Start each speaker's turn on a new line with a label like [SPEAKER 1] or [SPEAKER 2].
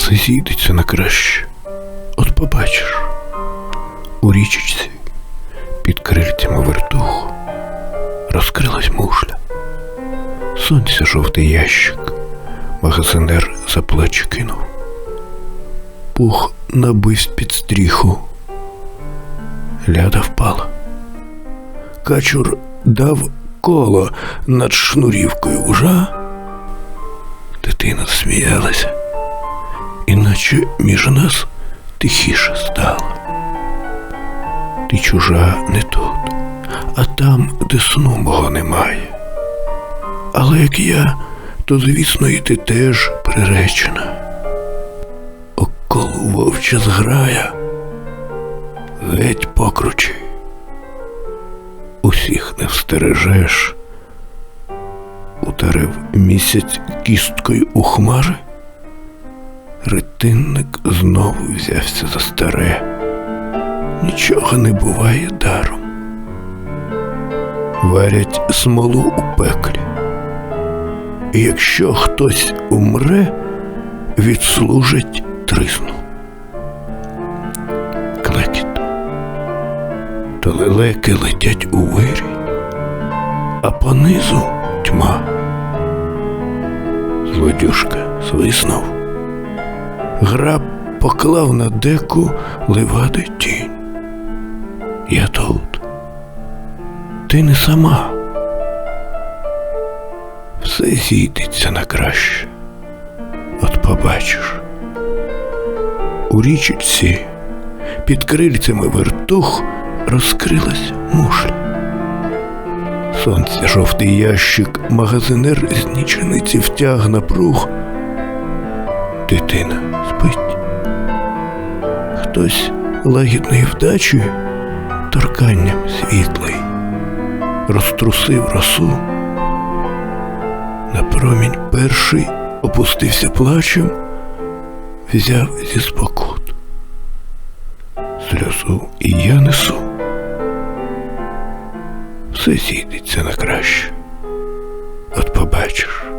[SPEAKER 1] Все зійдеться на краще. От побачиш, у річечці під крильцями вертуху розкрилась мушля. Сонця жовтий ящик, магазинер за плечі кинув. Пух набивсь під стріху. Ляда впала. Качур дав коло над шнурівкою ужа. Дитина сміялася, іначе між нас тихіше стало. Ти чужа не тут, а там, де сну мого немає. Але як я, то звісно, і ти теж приречена. Около вовча зграя, геть покручі. Усіх не встережеш. Ударив місяць кісткою у хмари. Ретинник знову взявся за старе. Нічого не буває даром. Варять смолу у пеклі. І якщо хтось умре, відслужить тризну. Клекіт. То лелеки летять у вирі, а понизу тьма. Злодюшка свиснув. Граб поклав на деку ливади тінь. Я тут. Ти не сама. Все зійдеться на краще. От побачиш. У річці під крильцями вертух розкрилась мушля. Сонце жовтий ящик, магазинер з нічениці втяг на пруг. Дитина спить. Хтось лагідною вдачею, торканням світлий, розтрусив росу. На промінь перший опустився плачем, взяв зі спокут. Сльозу і я несу. Все зійдеться на краще. От побачиш.